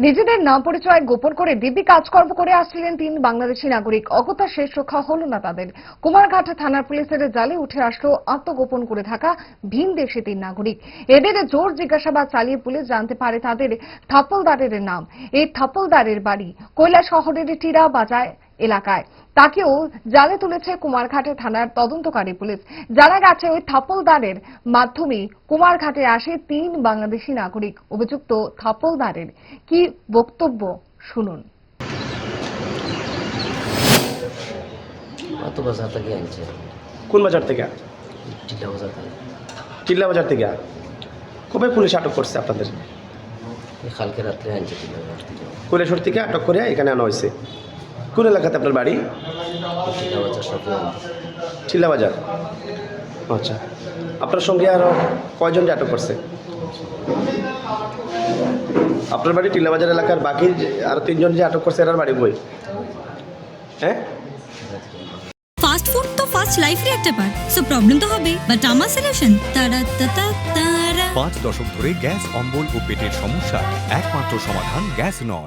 নিজেদের নাম পরিচয় গোপন করে দিব্যি কাজকর্ম করে আসছিলেন তিন বাংলাদেশি নাগরিক। অগত্যা শেষ রক্ষা হল না তাদের। কুমারঘাট থানার পুলিশের জালে উঠে আসলো আত্মগোপন করে থাকা ভিন দেশে তিন নাগরিক। এদের জোর জিজ্ঞাসাবাদ চালিয়ে পুলিশ জানতে পারে তাদের থাপ্পলদারের নাম। এই থাপলদারের বাড়ি কৈলা শহরের টিরা বাজার এলাকায়। তাকেও জালে তুলেছে কুমারঘাটে থানার তদন্তকারী পুলিশ। জানা গেছে ওই থাপ্পলদারের মাধ্যমে কুমারঘাটে আসে তিন বাংলাদেশি নাগরিক। অভিযুক্ত থাপ্পলদারের কি বক্তব্য শুনুন। বাজার থেকে আনছে? কোন বাজার থেকে? টিলা বাজার থেকে। চিল্লা বাজার থেকে? কবে পুলিশ আটক করছে আপনাদের? কালকে রাত্রে আনছে টিলা বাজার থেকে। থেকে আটক করে এখানে আনা হয়েছে। কোন এলাকাতে আপনার বাড়ি? টিলা বাজার চিল্লা বাজার আচ্ছা। আপনার সঙ্গে আরও কয়জন আটক করছে? আপনার বাড়ি টিল্লা বাজার এলাকার বাকি যে আরও তিনজন যে আটক করছে এরার বাড়ি বই হ্যাঁ? ফাস্ট ফুড তো ফাস্ট লাইফ একটা পার্ট সো প্রবলেম তো হবে। বাট আমার সলিউশন তারা তারা তারা। পাঁচ দশক ধরে গ্যাস অম্বল ও পেটের সমস্যা। একমাত্র সমাধান গ্যাস নল।